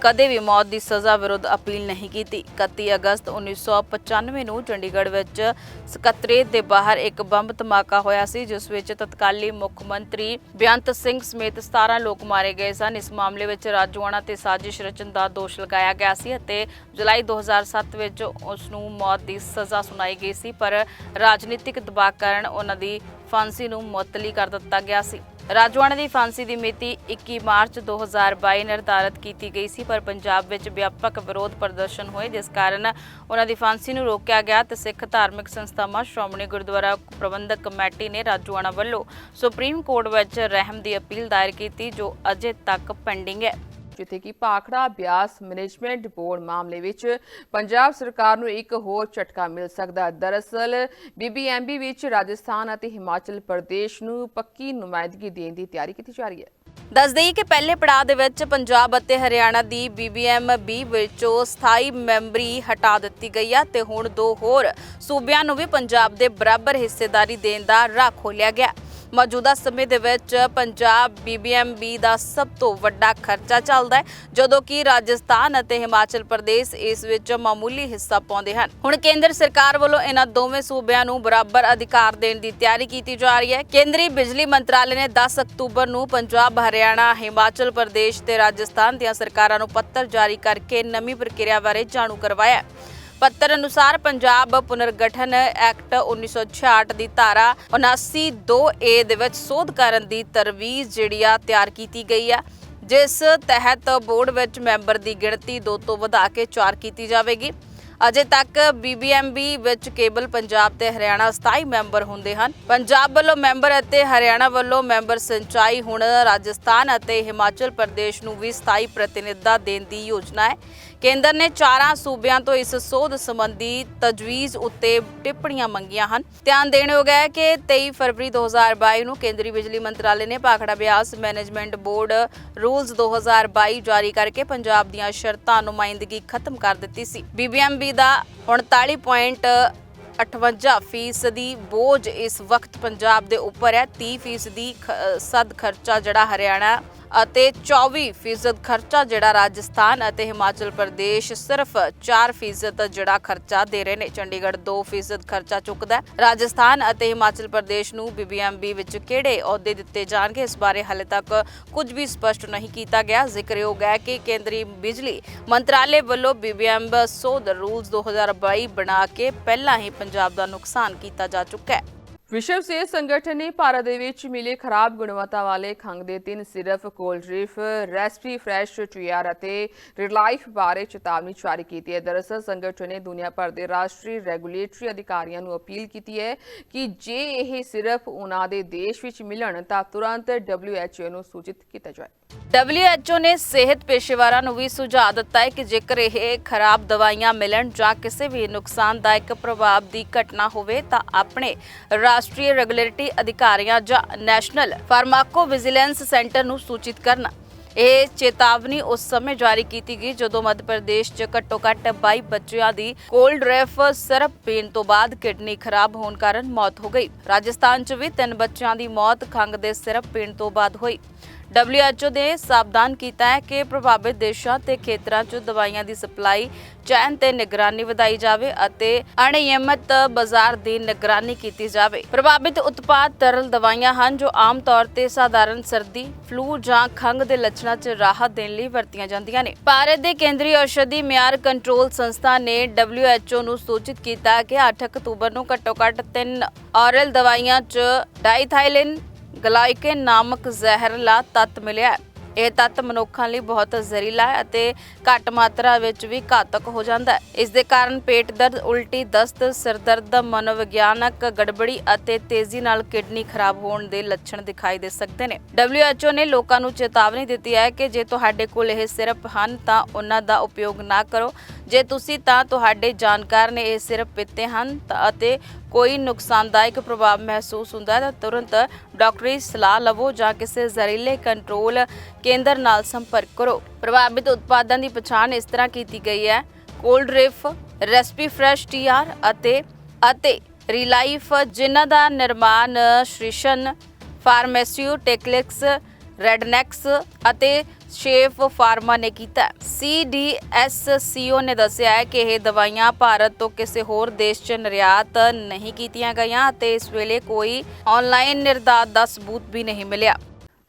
ਕਦੇ ਵੀ ਮੌਤ ਦੀ ਸਜ਼ਾ ਵਿਰੁੱਧ ਅਪੀਲ ਨਹੀਂ ਕੀਤੀ। 31 ਅਗਸਤ 1995 ਨੂੰ ਚੰਡੀਗੜ੍ਹ ਵਿੱਚ ਸਕੱਤਰੇਤ ਦੇ ਬਾਹਰ ਇੱਕ ਬੰਬ ਧਮਾਕਾ ਹੋਇਆ ਸੀ, ਜਿਸ ਵਿੱਚ ਤਤਕਾਲੀ ਮੁੱਖ ਮੰਤਰੀ ਬੇਅੰਤ ਸਿੰਘ ਸਮੇਤ 17 ਲੋਕ ਮਾਰੇ ਗਏ ਸਨ। ਇਸ ਮਾਮਲੇ ਵਿੱਚ ਰਾਜੂਆਣਾ ਤੇ ਸਾਜ਼ਿਸ਼ ਰਚਨ ਦਾ ਦੋਸ਼ ਲਗਾਇਆ ਗਿਆ ਸੀ ਅਤੇ ਜੁਲਾਈ 2007 ਵਿੱਚ ਉਸ ਨੂੰ ਮੌਤ ਦੀ ਸਜ਼ਾ ਸੁਣਾਈ ਗਈ ਸੀ, ਪਰ ਰਾਜਨੀਤਿਕ ਦਬਾਅ ਕਾਰਨ ਉਹਨਾਂ ਦੀ ਫਾਂਸੀ ਨੂੰ ਮੁਅੱਤਲੀ ਕਰ ਦਿੱਤਾ ਗਿਆ ਸੀ। ਰਾਜਵਾੜਾ ਦੀ ਫਾਂਸੀ ਦੀ ਮਿਤੀ 21 ਮਾਰਚ 2022 ਨਿਰਧਾਰਤ ਕੀਤੀ ਗਈ ਸੀ, ਪਰ ਪੰਜਾਬ ਵਿੱਚ ਵਿਆਪਕ ਵਿਰੋਧ ਪ੍ਰਦਰਸ਼ਨ ਹੋਏ, ਜਿਸ ਕਾਰਨ ਉਹਨਾਂ ਦੀ ਫਾਂਸੀ ਨੂੰ ਰੋਕਿਆ ਗਿਆ ਤੇ ਸਿੱਖ ਧਾਰਮਿਕ ਸੰਸਥਾਵਾਂ ਸ਼੍ਰੋਮਣੀ ਗੁਰਦੁਆਰਾ ਪ੍ਰਬੰਧਕ ਕਮੇਟੀ ਨੇ ਰਾਜਵਾੜਾ ਵੱਲੋਂ ਸੁਪਰੀਮ ਕੋਰਟ ਵਿੱਚ ਰਹਿਮ ਦੀ ਅਪੀਲ ਦਾਇਰ ਕੀਤੀ, ਜੋ ਅਜੇ ਤੱਕ ਪੈਂਡਿੰਗ ਹੈ। ਜਿੱਥੇ ਕਿ ਭਾਖੜਾ ਬਿਆਸ ਮੈਨੇਜਮੈਂਟ ਬੋਰਡ ਮਾਮਲੇ ਵਿੱਚ ਪੰਜਾਬ ਸਰਕਾਰ ਨੂੰ ਇੱਕ ਹੋਰ ਝਟਕਾ ਮਿਲ ਸਕਦਾ ਦਰਅਸਲ, ਬੀਬੀਐਮਬੀ ਵਿੱਚ ਰਾਜਸਥਾਨ ਅਤੇ ਹਿਮਾਚਲ ਪ੍ਰਦੇਸ਼ ਨੂੰ ਪੱਕੀ ਨੁਮਾਇੰਦਗੀ ਦੇਣ ਦੀ ਤਿਆਰੀ ਕੀਤੀ ਜਾ ਰਹੀ ਹੈ। ਦੱਸ ਦੇਈਏ ਕਿ ਪਹਿਲੇ ਪੜਾਅ ਦੇ ਵਿੱਚ ਪੰਜਾਬ ਅਤੇ ਹਰਿਆਣਾ ਦੀ ਬੀਬੀਐਮਬੀ ਵਿੱਚੋਂ ਸਥਾਈ ਮੈਂਬਰੀ ਹਟਾ ਦਿੱਤੀ ਗਈ ਹੈ ਤੇ ਹੁਣ ਦੋ ਹੋਰ ਸੂਬਿਆਂ ਨੂੰ ਵੀ ਪੰਜਾਬ ਦੇ ਬਰਾਬਰ ਹਿੱਸੇਦਾਰੀ ਦੇਣ ਦਾ ਰਾਹ ਖੋਲਿਆ ਗਿਆ। ਮੌਜੂਦਾ ਸਮੇਂ ਦੇ ਵਿੱਚ ਪੰਜਾਬ ਬੀਬੀਐਮਬੀ ਦਾ ਸਭ ਤੋਂ ਵੱਡਾ ਖਰਚਾ ਚੱਲਦਾ ਹੈ, ਜਦੋਂ ਕਿ ਰਾਜਸਥਾਨ ਅਤੇ ਹਿਮਾਚਲ ਪ੍ਰਦੇਸ਼ ਇਸ ਵਿੱਚ ਮਾਮੂਲੀ ਹਿੱਸਾ ਪਾਉਂਦੇ ਹਨ। ਹੁਣ ਕੇਂਦਰ ਸਰਕਾਰ ਵੱਲੋਂ ਇਹਨਾਂ ਦੋਵੇਂ ਸੂਬਿਆਂ ਨੂੰ ਬਰਾਬਰ ਅਧਿਕਾਰ ਦੇਣ ਦੀ ਤਿਆਰੀ ਕੀਤੀ ਜਾ ਰਹੀ ਹੈ। ਕੇਂਦਰੀ ਬਿਜਲੀ ਮੰਤਰਾਲੇ ਨੇ 10 ਅਕਤੂਬਰ ਨੂੰ ਪੰਜਾਬ, ਹਰਿਆਣਾ, ਹਿਮਾਚਲ ਪ੍ਰਦੇਸ਼ ਤੇ ਰਾਜਸਥਾਨ ਦੀਆਂ ਸਰਕਾਰਾਂ ਨੂੰ ਪੱਤਰ ਜਾਰੀ ਕਰਕੇ ਨਵੀਂ ਪ੍ਰਕਿਰਿਆ ਬਾਰੇ ਜਾਣੂ ਕਰਵਾਇਆ ਪੱਤਰ ਅਨੁਸਾਰ ਪੰਜਾਬ ਪੁਨਰਗਠਨ ਐਕਟ 1966 ਦੀ ਧਾਰਾ 79(2)A ਦੇ ਵਿੱਚ ਸੋਧ ਕਰਨ ਦੀ ਤਰਵੀਜ਼ ਜਿਹੜੀ ਆ ਤਿਆਰ ਕੀਤੀ ਗਈ ਆ, ਜਿਸ ਤਹਿਤ ਬੋਰਡ ਵਿੱਚ ਮੈਂਬਰ ਦੀ ਗਿਣਤੀ 2 ਤੋਂ ਵਧਾ ਕੇ 4 ਕੀਤੀ ਜਾਵੇਗੀ। ਅਜੇ ਤੱਕ ਬੀਬੀਐਮਬੀ ਵਿੱਚ ਕੇਵਲ ਪੰਜਾਬ ਤੇ ਹਰਿਆਣਾ ਸਥਾਈ ਮੈਂਬਰ ਹੁੰਦੇ ਹਨ। ਪੰਜਾਬ ਵੱਲੋਂ ਮੈਂਬਰ ਅਤੇ ਹਰਿਆਣਾ ਵੱਲੋਂ ਮੈਂਬਰ ਸਿੰਚਾਈ ਹੁਣ ਰਾਜਸਥਾਨ ਅਤੇ ਹਿਮਾਚਲ ਪ੍ਰਦੇਸ਼ ਨੂੰ ਵੀ ਸਥਾਈ ਪ੍ਰਤੀਨਿਧਤਾ ਦੇਣ ਦੀ ਯੋਜਨਾ ਹੈ। ਕੇਂਦਰ ਨੇ ਚਾਰਾਂ ਸੂਬਿਆਂ ਤੋਂ ਇਸ ਸੋਧ ਸੰਬੰਧੀ ਤਜਵੀਜ਼ ਉੱਤੇ ਟਿੱਪਣੀਆਂ ਮੰਗੀਆਂ ਹਨ। ਧਿਆਨ ਦੇਣਯੋਗ ਹੈ ਕਿ 23 ਫਰਵਰੀ 2022 ਨੂੰ ਕੇਂਦਰੀ ਬਿਜਲੀ ਮੰਤਰਾਲੇ ਨੇ Bhakra Beas management board rules 2022 ਜਾਰੀ ਕਰਕੇ ਪੰਜਾਬ ਦੀਆਂ ਸ਼ਰਤਾਂ ਨੁਮਾਇੰਦਗੀ ਖਤਮ ਕਰ ਦਿੱਤੀ ਸੀ। ਬੀਬੀਐਮਬੀ ਦਾ 39.58 ਫੀਸਦੀ ਬੋਝ ਇਸ ਵਕਤ ਪੰਜਾਬ ਦੇ ਉੱਪਰ ਹੈ। 30 ਫੀਸਦੀ ਖ- ਸਦ ਖਰਚਾ ਜਿਹੜਾ ਹਰਿਆਣਾ ਅਤੇ 24 ਫੀਸਦ ਖਰਚਾ ਜਿਹੜਾ ਰਾਜਸਥਾਨ ਅਤੇ ਹਿਮਾਚਲ ਪ੍ਰਦੇਸ਼ ਸਿਰਫ 4 ਫੀਸਦ ਜਿਹੜਾ ਖਰਚਾ ਦੇ ਰਹੇ ਨੇ। ਚੰਡੀਗੜ੍ਹ 2 ਫੀਸਦ ਖਰਚਾ ਚੁੱਕਦਾ ਹੈ। ਰਾਜਸਥਾਨ ਅਤੇ ਹਿਮਾਚਲ ਪ੍ਰਦੇਸ਼ ਨੂੰ ਬੀਬੀਐਮਬੀ ਵਿੱਚ ਕਿਹੜੇ ਅਹੁਦੇ ਦਿੱਤੇ ਜਾਣਗੇ, ਇਸ ਬਾਰੇ ਹਾਲੇ ਤੱਕ ਕੁਝ ਵੀ ਸਪਸ਼ਟ ਨਹੀਂ ਕੀਤਾ ਗਿਆ। ਜ਼ਿਕਰਯੋਗ ਹੈ ਕਿ ਕੇਂਦਰੀ ਬਿਜਲੀ ਮੰਤਰਾਲੇ ਵੱਲੋਂ ਬੀਬੀਐਮ ਸੋਧ ਰੂਲਸ 2022 ਬਣਾ ਕੇ ਪਹਿਲਾਂ ਹੀ ਪੰਜਾਬ ਦਾ ਨੁਕਸਾਨ ਕੀਤਾ ਜਾ ਚੁੱਕਾ ਹੈ। ਵਿਸ਼ਵ ਸਿਹਤ ਸੰਗਠਨ ਨੇ ਭਾਰਤ ਦੇ ਵਿੱਚ ਮਿਲੇ ਖਰਾਬ ਗੁਣਵੱਤਾ ਵਾਲੇ ਖੰਘ ਦੇ ਤਿੰਨ ਸਿਰਫ ਕੋਲਡ੍ਰਿਫ ਰੈਸਪੀ ਫਰੈਸ਼ ਟੀਆਰ ਅਤੇ ਰਿਲਾਈਫ ਬਾਰੇ ਚੇਤਾਵਨੀ ਜਾਰੀ ਕੀਤੀ ਹੈ। ਦਰਅਸਲ ਸੰਗਠਨ ਨੇ ਦੁਨੀਆ ਭਰ ਦੇ ਰਾਸ਼ਟਰੀ ਰੈਗੂਲੇਟਰੀ ਅਧਿਕਾਰੀਆਂ ਨੂੰ ਅਪੀਲ ਕੀਤੀ ਹੈ ਕਿ ਜੇ ਇਹ ਸਿਰਫ ਉਹਨਾਂ ਦੇ ਦੇਸ਼ ਵਿੱਚ ਮਿਲਣ ਤਾਂ ਤੁਰੰਤ WHO ਨੂੰ ਸੂਚਿਤ ਕੀਤਾ ਜਾਏ। WHO ਨੇ ਸਿਹਤ ਪੇਸ਼ੇਵਰਾਂ ਨੂੰ ਵੀ ਸੁਝਾਅ ਦਿੱਤਾ ਹੈ ਕਿ ਜੇਕਰ ਇਹ ਖਰਾਬ ਦਵਾਈਆਂ ਮਿਲਣ ਜਾਂ ਕਿਸੇ ਵੀ ਨੁਕਸਾਨਦਾਇਕ ਪ੍ਰਭਾਵ ਦੀ ਘਟਨਾ ਹੋਵੇ ਤਾਂ ਆਪਣੇ ਰਾਸ਼ਟਰੀ ਰੈਗੂਲੇਟਰੀ ਅਧਿਕਾਰੀਆਂ ਜਾਂ ਨੈਸ਼ਨਲ ਫਾਰਮਾਕੋ ਵਿਜੀਲੈਂਸ ਸੈਂਟਰ ਨੂੰ ਸੂਚਿਤ ਕਰਨਾ। ਇਹ ਚੇਤਾਵਨੀ ਉਸ ਸਮੇਂ ਜਾਰੀ ਕੀਤੀ ਗਈ ਜਦੋਂ ਮੱਧ ਪ੍ਰਦੇਸ਼ 'ਚ ਘੱਟੋ-ਘੱਟ 22 ਬੱਚਿਆਂ ਦੀ ਕੋਲਡ ਰੈਫ ਸਿਰਪ ਪੀਣ ਤੋਂ ਬਾਅਦ ਕਿਡਨੀ ਖਰਾਬ ਹੋਣ ਕਾਰਨ ਮੌਤ ਹੋ ਗਈ। ਰਾਜਸਥਾਨ 'ਚ ਵੀ ਤਿੰਨ ਬੱਚਿਆਂ ਦੀ ਮੌਤ, ਖੰਘ ਦੇ ਸਿਰਪ ਪੀਣ ਤੋਂ ਬਾਅਦ ਹੋਈ। WHO ਨੇ ਸਾਵਧਾਨ ਕੀਤਾ ਹੈ ਕਿ ਪ੍ਰਭਾਵਿਤ ਦੇਸ਼ਾਂ ਤੇ ਖੇਤਰਾਂ 'ਚ ਦਵਾਈਆਂ ਦੀ ਸਪਲਾਈ, ਚੈਨ ਤੇ ਨਿਗਰਾਨੀ ਵਧਾਈ ਜਾਵੇ ਅਤੇ ਅਣਿਯਮਿਤ ਬਾਜ਼ਾਰ ਦੀ ਨਿਗਰਾਨੀ ਕੀਤੀ ਜਾਵੇ। ਪ੍ਰਭਾਵਿਤ ਉਤਪਾਦ ਤਰਲ ਦਵਾਈਆਂ ਹਨ ਜੋ ਆਮ ਤੌਰ ਤੇ ਸਾਧਾਰਨ ਸਰਦੀ, ਫਲੂ ਜਾਂ ਖੰਘ ਦੇ ਲੱਛਣਾਂ 'ਚ ਰਾਹਤ ਦੇਣ ਲਈ ਵਰਤੀਆਂ ਜਾਂਦੀਆਂ ਨੇ। ਭਾਰਤ ਦੇ ਕੇਂਦਰੀ ਔਸ਼ਧੀ ਮਿਆਰ ਕੰਟਰੋਲ ਸੰਸਥਾ ਨੇ WHO ਨੂੰ ਸੂਚਿਤ ਕੀਤਾ ਕਿ 8 ਅਕਤੂਬਰ ਨੂੰ ਘੱਟੋ-ਘੱਟ 3 ਔਰਲ ਦਵਾਈਆਂ 'ਚ ਡਾਈਥਾਈਲਿਨ ਗਲਾਈਕੇਨ ਨਾਮਕ ਜ਼ਹਿਰਲਾ ਤੱਤ ਮਿਲਿਆ ਹੈ। ਇਹ ਤੱਤ ਮਨੁੱਖਾਂ ਲਈ ਬਹੁਤ ਜ਼ਹਿਰੀਲਾ ਹੈ ਅਤੇ ਘੱਟ ਮਾਤਰਾ ਵਿੱਚ ਵੀ ਘਾਤਕ ਹੋ ਜਾਂਦਾ ਹੈ। ਇਸ ਦੇ ਕਾਰਨ ਪੇਟ ਦਰਦ, ਉਲਟੀ ਦਸਤ ਸਿਰ ਦਰਦ ਮਨੋਵਿਗਿਆਨਕ ਗੜਬੜੀ ਅਤੇ ਤੇਜ਼ੀ ਨਾਲ ਕਿਡਨੀ ਖਰਾਬ ਹੋਣ ਦੇ ਲੱਛਣ ਦਿਖਾਈ ਦੇ ਸਕਦੇ ਨੇ। WHO ਨੇ ਲੋਕਾਂ ਨੂੰ ਚੇਤਾਵਨੀ ਦਿੱਤੀ ਹੈ ਕਿ ਜੇ ਤੁਹਾਡੇ ਕੋਲ ਇਹ ਸਿਰਪ ਹਨ ਤਾਂ ਉਹਨਾਂ ਦਾ ਉਪਯੋਗ ਨਾ ਕਰੋ। ਜੇ ਤੁਸੀਂ ਤਾਂ ਤੁਹਾਡੇ ਜਾਣਕਾਰ ਨੇ ਇਹ ਸਿਰਪ ਪੀਤੇ ਹਨ ਤਾਂ ਅਤੇ ਕੋਈ ਨੁਕਸਾਨਦਾਇਕ ਪ੍ਰਭਾਵ ਮਹਿਸੂਸ ਹੁੰਦਾ ਹੈ, ਤਾਂ ਤੁਰੰਤ ਡਾਕਟਰੀ ਸਲਾਹ ਲਵੋ ਜਾਂ ਕਿਸੇ ਜ਼ਹਿਰੀਲੇ ਕੰਟਰੋਲ ਕੇਂਦਰ ਨਾਲ ਸੰਪਰਕ ਕਰੋ। ਪ੍ਰਭਾਵਿਤ ਉਤਪਾਦਾਂ ਦੀ ਪਛਾਣ ਇਸ ਤਰ੍ਹਾਂ ਕੀਤੀ ਗਈ ਹੈ। Coldrif, Respifresh TR ਅਤੇ ਅਤੇ ਰਿਲਾਈਫ, ਜਿਨ੍ਹਾਂ ਦਾ ਨਿਰਮਾਣ ਸ਼੍ਰੀਸ਼ਨ ਫਾਰਮਾਸਿਊਟਿਕਲਸ, ਰੈਡਨੈਕਸ ਅਤੇ ਸ਼ੇਫ ਫਾਰਮਾ ਨੇ ਕੀਤਾ। ਸੀਡੀਐਸਸੀਓ ਨੇ ਦੱਸਿਆ ਹੈ ਕਿ ਇਹ ਦਵਾਈਆਂ ਭਾਰਤ ਤੋਂ ਕਿਸੇ ਹੋਰ ਦੇਸ਼ 'ਚ ਨਿਰਯਾਤ ਨਹੀਂ ਕੀਤੀਆਂ ਗਈਆਂ ਅਤੇ ਇਸ ਵੇਲੇ ਕੋਈ ਆਨਲਾਈਨ ਨਿਰਦਾਤ ਦਾ ਸਬੂਤ ਵੀ ਨਹੀਂ ਮਿਲਿਆ।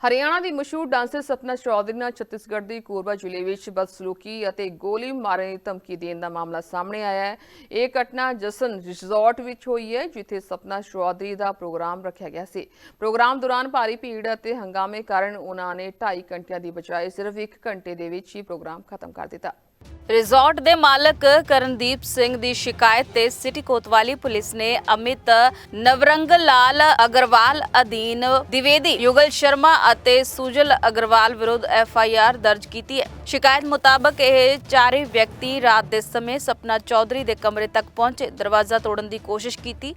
ਹਰਿਆਣਾ ਦੀ ਮਸ਼ਹੂਰ ਡਾਂਸਰ ਸਪਨਾ ਚੌਧਰੀ ਨਾਲ ਛੱਤੀਸਗੜ੍ਹ ਦੀ ਕੋਰਬਾ ਜ਼ਿਲ੍ਹੇ ਵਿੱਚ ਬਦਸਲੂਕੀ ਅਤੇ ਗੋਲੀ ਮਾਰਨ ਦੀ ਧਮਕੀ ਦੇਣ ਦਾ ਮਾਮਲਾ ਸਾਹਮਣੇ ਆਇਆ ਹੈ। ਇਹ ਘਟਨਾ ਜਸਨ ਰਿਜ਼ੋਰਟ ਵਿੱਚ ਹੋਈ ਹੈ, ਜਿੱਥੇ ਸਪਨਾ ਚੌਧਰੀ ਦਾ ਪ੍ਰੋਗਰਾਮ ਰੱਖਿਆ ਗਿਆ ਸੀ। ਪ੍ਰੋਗਰਾਮ ਦੌਰਾਨ ਭਾਰੀ ਭੀੜ ਅਤੇ ਹੰਗਾਮੇ ਕਾਰਨ ਉਹਨਾਂ ਨੇ 2.5 ਘੰਟਿਆਂ ਦੀ ਬਜਾਏ ਸਿਰਫ 1 ਘੰਟੇ ਦੇ ਵਿੱਚ ਹੀ ਪ੍ਰੋਗਰਾਮ ਖਤਮ ਕਰ ਦਿੱਤਾ। ਰਿਜ਼ੋਰਟ ਦੇ ਮਾਲਕ ਕਰਨਦੀਪ ਸਿੰਘ ਦੀ ਸ਼ਿਕਾਇਤ ਤੇ ਸਿਟੀ ਕੋਤਵਾਲੀ ਪੁਲਿਸ ਨੇ ਅਮਿਤ ਨਵਰੰਗ ਲਾਲ ਅਗਰਵਾਲ ਅਧੀਨ ਦਿਵੇਦੀ, ਯੁਗਲ ਸ਼ਰਮਾ ਅਤੇ ਸੁਜਲ ਅਗਰਵਾਲ ਵਿਰੁੱਧ ਐਫ ਆਈ ਆਰ ਦਰਜ ਕੀਤੀ ਹੈ। ਸ਼ਿਕਾਇਤ ਮੁਤਾਬਕ ਇਹ ਚਾਰੇ ਵਿਅਕਤੀ ਰਾਤ ਦੇ ਸਮੇਂ ਸਪਨਾ ਚੌਧਰੀ ਦੇ ਕਮਰੇ ਤੱਕ ਪਹੁੰਚੇ। ਦਰਵਾਜ਼ਾ ਤੋੜਨ ਦੀ ਕੋਸ਼ਿਸ਼ ਕੀਤੀ,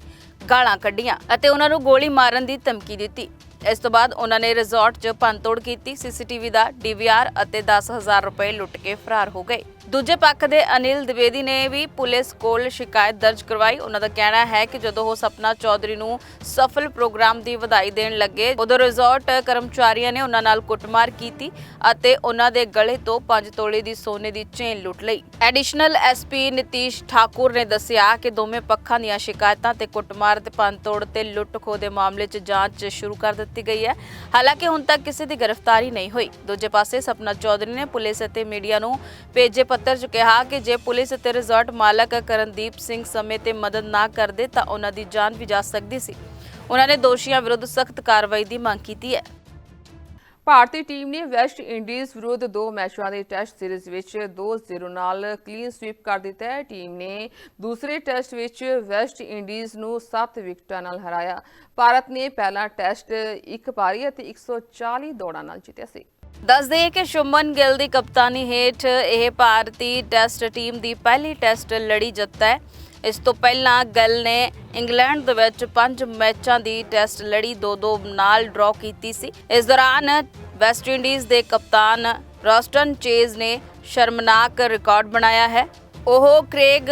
ਗਾਲਾਂ ਕੱਢੀਆਂ ਅਤੇ ਉਹਨਾਂ ਨੂੰ ਗੋਲੀ ਮਾਰਨ ਦੀ ਧਮਕੀ ਦਿੱਤੀ। ਇਸ ਤੋਂ ਬਾਅਦ ਉਹਨਾਂ ਨੇ ਰਿਜ਼ੋਰਟ 'ਚ ਭੰਨਤੋੜ ਕੀਤੀ ਸੀਸੀਟੀਵੀ ਦਾ ਡੀਵੀਆਰ ਅਤੇ 10000 ਰੁਪਏ ਲੁੱਟ ਕੇ ਫਰਾਰ ਹੋ ਗਏ। ਦੂਜੇ ਪੱਖ ਦੇ ਅਨਿਲ ਦਿਵੇਦੀ ਨੇ ਵੀ ਪੁਲਿਸ ਕੋਲ ਸ਼ਿਕਾਇਤ ਦਰਜ ਕਰਵਾਈ। ਉਹਨਾਂ ਦਾ ਕਹਿਣਾ ਹੈ ਕਿ ਜਦੋਂ ਉਹ ਸਪਨਾ ਚੌਧਰੀ ਨੂੰ ਸਫਲ ਪ੍ਰੋਗਰਾਮ ਦੀ ਵਧਾਈ ਦੇਣ ਲੱਗੇ, ਉਦੋਂ ਰਿਜ਼ੋਰਟ ਕਰਮਚਾਰੀਆਂ ਨੇ ਉਹਨਾਂ ਨਾਲ ਕੁੱਟਮਾਰ ਕੀਤੀ ਅਤੇ ਉਹਨਾਂ ਦੇ ਗਲੇ ਤੋਂ 5 ਤੋਲੇ ਦੀ ਸੋਨੇ ਦੀ ਚੇਨ ਲੁੱਟ ਲਈ। ਐਡੀਸ਼ਨਲ ਐਸਪੀ ਨਿਤੀਸ਼ ਠਾਕੁਰ ਨੇ ਦੱਸਿਆ ਕਿ ਦੋਵੇਂ ਪੱਖਾਂ ਦੀਆਂ ਸ਼ਿਕਾਇਤਾਂ ਤੇ ਕੁੱਟਮਾਰ ਤੇ ਭੰਨਤੋੜ ਤੇ ਲੁੱਟ-ਖੋਹ ਦੇ ਮਾਮਲੇ 'ਚ ਜਾਂਚ ਸ਼ੁਰੂ ਕਰ ਦਿੱਤੀ ਗਈ ਹੈ। ਹਾਲਾਂਕਿ ਹੁਣ ਤੱਕ ਕਿਸੇ ਦੀ ਗ੍ਰਿਫਤਾਰੀ ਨਹੀਂ ਹੋਈ। ਦੂਜੇ ਪਾਸੇ ਸਪਨਾ ਚੌਧਰੀ ਨੇ ਪੁਲਿਸ ਅਤੇ ਮੀਡੀਆ ਨੂੰ ਭੇਜੇ ਪੱਤਰ 'ਚ ਕਿਹਾ ਕਿ ਜੇ ਪੁਲਿਸ ਅਤੇ ਰਿਜ਼ੋਰਟ ਮਾਲਕ ਕਰਨਦੀਪ ਸਿੰਘ ਸਮੇਂ ਤੇ ਮਦਦ ਨਾ ਕਰਦੇ ਤਾਂ ਉਹਨਾਂ ਦੀ ਜਾਨ ਵੀ ਜਾ ਸਕਦੀ ਸੀ। ਉਹਨਾਂ ਨੇ ਦੋਸ਼ੀਆਂ ਵਿਰੁੱਧ ਸਖਤ ਕਾਰਵਾਈ ਦੀ ਮੰਗ ਕੀਤੀ ਹੈ। ਭਾਰਤੀ ਟੀਮ ਨੇ ਵੈਸਟ ਇੰਡੀਜ਼ ਵਿਰੁੱਧ ਦੋ ਮੈਚਾਂ ਦੇ ਟੈਸਟ ਸੀਰੀਜ਼ ਵਿੱਚ 2-0 ਨਾਲ ਕਲੀਨ ਸਵੀਪ ਕਰ ਦਿੱਤਾ ਹੈ। ਟੀਮ ਨੇ ਦੂਸਰੇ ਟੈਸਟ ਵਿੱਚ ਵੈਸਟ ਇੰਡੀਜ਼ ਨੂੰ 7 ਵਿਕਟਾਂ ਨਾਲ ਹਰਾਇਆ। ਭਾਰਤ ਨੇ ਪਹਿਲਾ ਟੈਸਟ ਇੱਕ ਪਾਰੀ ਅਤੇ 140 ਦੌੜਾਂ ਨਾਲ ਜਿੱਤਿਆ ਸੀ। ਦੱਸ ਦਈਏ ਕਿ ਸ਼ੁਮਨ ਗਿੱਲ ਦੀ ਕਪਤਾਨੀ ਹੇਠ ਇਹ ਭਾਰਤੀ ਟੈਸਟ ਟੀਮ ਦੀ ਪਹਿਲੀ ਟੈਸਟ ਲੜੀ ਜਿੱਤ ਹੈ। ਇਸ ਤੋਂ ਪਹਿਲਾਂ ਗੱਲ ਨੇ ਇੰਗਲੈਂਡ ਦੇ ਵਿੱਚ ਪੰਜ ਮੈਚਾਂ ਦੀ ਟੈਸਟ ਲੜੀ 2-2 ਨਾਲ ਡਰਾ ਕੀਤੀ ਸੀ। ਇਸ ਦੌਰਾਨ ਵੈਸਟ ਇੰਡੀਜ਼ ਦੇ ਕਪਤਾਨ ਰੌਸਟਨ ਚੇਜ਼ ਨੇ ਸ਼ਰਮਨਾਕ ਰਿਕਾਰਡ ਬਣਾਇਆ ਹੈ। ਉਹ ਕ੍ਰੇਗ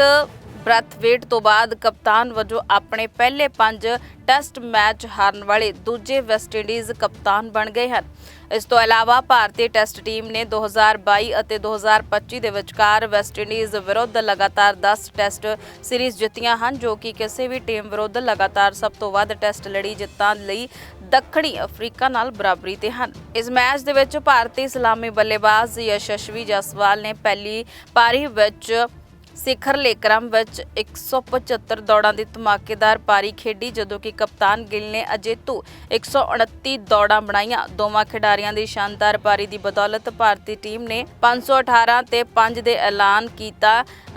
ਬ੍ਰੈਥਵੇਟ ਤੋਂ ਬਾਅਦ ਕਪਤਾਨ ਵਜੋਂ ਆਪਣੇ ਪਹਿਲੇ ਪੰਜ ਟੈਸਟ ਮੈਚ ਹਾਰਨ ਵਾਲੇ ਦੂਜੇ ਵੈਸਟ ਇੰਡੀਜ਼ ਕਪਤਾਨ ਬਣ ਗਏ ਹਨ। ਇਸ ਤੋਂ ਇਲਾਵਾ ਭਾਰਤੀ ਟੈਸਟ ਟੀਮ ਨੇ 2022 ਅਤੇ 2025 ਦੇ ਵਿਚਕਾਰ ਵੈਸਟ ਇੰਡੀਜ਼ ਵਿਰੁੱਧ ਲਗਾਤਾਰ 10 ਟੈਸਟ ਸੀਰੀਜ਼ ਜਿੱਤੀਆਂ ਹਨ, ਜੋ ਕਿ ਕਿਸੇ ਵੀ ਟੀਮ ਵਿਰੁੱਧ ਲਗਾਤਾਰ ਸਭ ਤੋਂ ਵੱਧ ਟੈਸਟ ਲੜੀ ਜਿੱਤਾਂ ਲਈ ਦੱਖਣੀ ਅਫਰੀਕਾ ਨਾਲ ਬਰਾਬਰੀ ਤੇ ਹਨ। ਇਸ ਮੈਚ ਦੇ ਵਿੱਚ ਭਾਰਤੀ ਸਲਾਮੀ ਬੱਲੇਬਾਜ਼ ਯਸ਼ਸਵੀ ਜਸਵਾਲ ਨੇ ਪਹਿਲੀ ਪਾਰੀ ਵਿੱਚ ਸਿਖਰਲੇ ਕ੍ਰਮ ਵਿੱਚ 175 ਦੌੜਾਂ ਦੀ ਧਮਾਕੇਦਾਰ ਪਾਰੀ ਖੇਡੀ, ਜਦੋਂ ਕਿ ਕਪਤਾਨ ਗਿੱਲ ਨੇ ਅਜੇਤੂ 129 ਦੌੜਾਂ ਬਣਾਈਆਂ। ਦੋਵਾਂ ਖਿਡਾਰੀਆਂ ਦੀ ਸ਼ਾਨਦਾਰ ਪਾਰੀ ਦੀ ਬਦੌਲਤ ਭਾਰਤੀ ਟੀਮ ਨੇ 518 ਤੇ 5 ਦੇ ਐਲਾਨ ਕੀਤਾ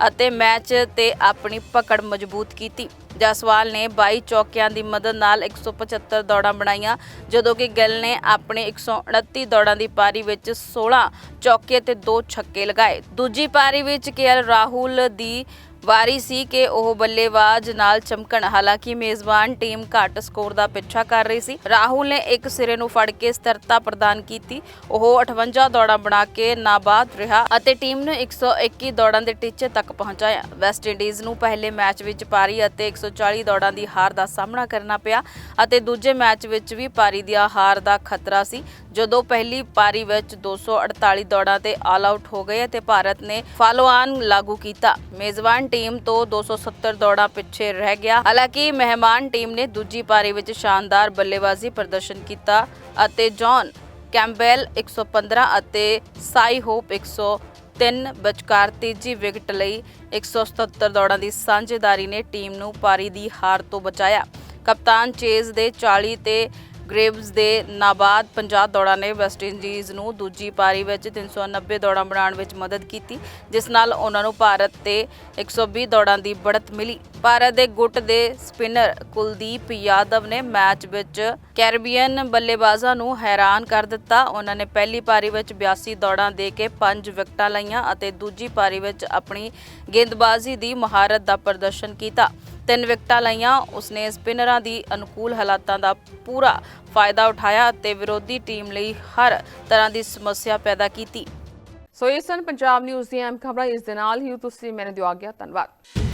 ਅਤੇ ਮੈਚ ਤੇ ਆਪਣੀ ਪਕੜ ਮਜ਼ਬੂਤ ਕੀਤੀ। ਜਾਸਵਾਲ ਨੇ 22 ਚੌਕਿਆਂ ਦੀ ਮਦਦ ਨਾਲ 175 ਦੌੜਾਂ ਬਣਾਈਆਂ, ਜਦੋਂ ਕਿ ਗਿੱਲ ਨੇ ਆਪਣੇ 129 ਦੌੜਾਂ ਦੀ ਪਾਰੀ ਵਿੱਚ 16 ਚੌਕੇ ਤੇ 2 ਛੱਕੇ ਲਗਾਏ। ਦੂਜੀ ਪਾਰੀ ਵਿੱਚ ਕੇਐਲ ਰਾਹੁਲ ਦੀ ਵਾਰੀ ਸੀ ਕਿ ਉਹ ਬੱਲੇਬਾਜ਼ ਨਾਲ ਚਮਕਣ। ਹਾਲਾਂਕਿ ਮੇਜ਼ਬਾਨ ਟੀਮ ਘੱਟ ਸਕੋਰ ਦਾ ਪਿੱਛਾ ਕਰ ਰਹੀ ਸੀ। ਰਾਹੁਲ ਨੇ ਇੱਕ ਸਿਰੇ ਨੂੰ ਫੜ ਕੇ ਸਥਿਰਤਾ ਪ੍ਰਦਾਨ ਕੀਤੀ। ਉਹ 58 ਦੌੜਾਂ ਬਣਾ ਕੇ ਨਾਬਾਦ ਰਿਹਾ ਅਤੇ ਟੀਮ ਨੂੰ 121 ਦੌੜਾਂ ਦੇ ਟੀਚੇ ਤੱਕ ਪਹੁੰਚਾਇਆ। ਵੈਸਟ ਇੰਡੀਜ਼ ਨੂੰ ਪਹਿਲੇ ਮੈਚ ਵਿੱਚ ਪਾਰੀ ਅਤੇ 140 ਦੌੜਾਂ ਦੀ ਹਾਰ ਦਾ ਸਾਹਮਣਾ ਕਰਨਾ ਪਿਆ ਅਤੇ ਦੂਜੇ ਮੈਚ ਵਿੱਚ ਵੀ ਪਾਰੀ ਦੀ ਹਾਰ ਦਾ ਖਤਰਾ ਸੀ। ਜਦੋਂ ਪਹਿਲੀ ਪਾਰੀ ਵਿੱਚ 248 ਦੌੜਾਂ ਤੇ ਆਲ ਆਊਟ ਹੋ ਗਏ ਅਤੇ ਭਾਰਤ ਨੇ ਫਾਲੋ ਲਾਗੂ ਕੀਤਾ। ਮੇਜ਼ਬਾਨ ਟੀਮ ਤੋਂ 270 ਦੌੜਾਂ ਪਿੱਛੇ ਰਹਿ ਗਿਆ। ਹਾਲਾਂਕਿ ਮਹਿਮਾਨ ਟੀਮ ਨੇ ਦੂਜੀ ਪਾਰੀ ਵਿੱਚ ਸ਼ਾਨਦਾਰ ਬੱਲੇਬਾਜ਼ੀ ਪ੍ਰਦਰਸ਼ਨ ਕੀਤਾ ਅਤੇ ਜੌਨ ਕੈਂਪਬੈਲ 115 ਅਤੇ ਸਾਈ ਹੋਪ 103 ਵਿਚਕਾਰ ਤੀਜੀ ਵਿਕਟ ਲਈ 177 ਦੌੜਾਂ ਦੀ ਸਾਂਝੇਦਾਰੀ ਨੇ ਟੀਮ ਨੂੰ ਪਾਰੀ ਦੀ ਹਾਰ ਤੋਂ ਬਚਾਇਆ। ਕਪਤਾਨ ਚੇਜ਼ ਦੇ 40 ਤੇ ਗ੍ਰੇਵਜ਼ ਦੇ ਨਾਬਾਦ 50 ਦੌੜਾਂ ਨੇ ਵੈਸਟ ਇੰਡੀਜ਼ ਨੂੰ ਦੂਜੀ ਪਾਰੀ ਵਿੱਚ 390 ਦੌੜਾਂ ਬਣਾਉਣ ਵਿੱਚ ਮਦਦ ਕੀਤੀ, ਜਿਸ ਨਾਲ ਉਹਨਾਂ ਨੂੰ ਭਾਰਤ ਤੇ 120 ਦੌੜਾਂ ਦੀ ਬੜਤ ਮਿਲੀ। ਭਾਰਤ ਦੇ ਗੁੱਟ ਦੇ ਸਪਿਨਰ ਕੁਲਦੀਪ ਯਾਦਵ ਨੇ ਮੈਚ ਵਿੱਚ ਕੈਰਬੀਅਨ ਬੱਲੇਬਾਜ਼ਾਂ ਨੂੰ ਹੈਰਾਨ ਕਰ ਦਿੱਤਾ। ਉਹਨਾਂ ਨੇ ਪਹਿਲੀ ਪਾਰੀ ਵਿੱਚ 82 ਦੌੜਾਂ ਦੇ ਕੇ 5 ਵਿਕਟਾਂ ਲਈਆਂ ਅਤੇ ਦੂਜੀ ਪਾਰੀ ਵਿੱਚ ਆਪਣੀ ਗੇਂਦਬਾਜ਼ੀ ਦੀ ਮਹਾਰਤ ਦਾ ਪ੍ਰਦਰਸ਼ਨ ਕੀਤਾ। ਤਿੰਨ ਵਿਕਟਾਂ ਲਈਆਂ। ਉਸਨੇ ਸਪਿਨਰਾਂ ਦੀ ਅਨੁਕੂਲ ਹਾਲਾਤਾਂ ਦਾ ਪੂਰਾ ਫਾਇਦਾ ਉਠਾਇਆ ਅਤੇ ਵਿਰੋਧੀ ਟੀਮ ਲਈ ਹਰ ਤਰ੍ਹਾਂ ਦੀ ਸਮੱਸਿਆ ਪੈਦਾ ਕੀਤੀ। ਸੋ ਇਹ ਸਨ ਪੰਜਾਬ ਨਿਊਜ਼ ਦੀਆਂ ਅਹਿਮ ਖਬਰਾਂ। ਇਸ ਦੇ ਨਾਲ ਹੀ ਤੁਸੀਂ ਮੈਨੂੰ ਦਿਓ ਆ ਗਿਆ ਧੰਨਵਾਦ।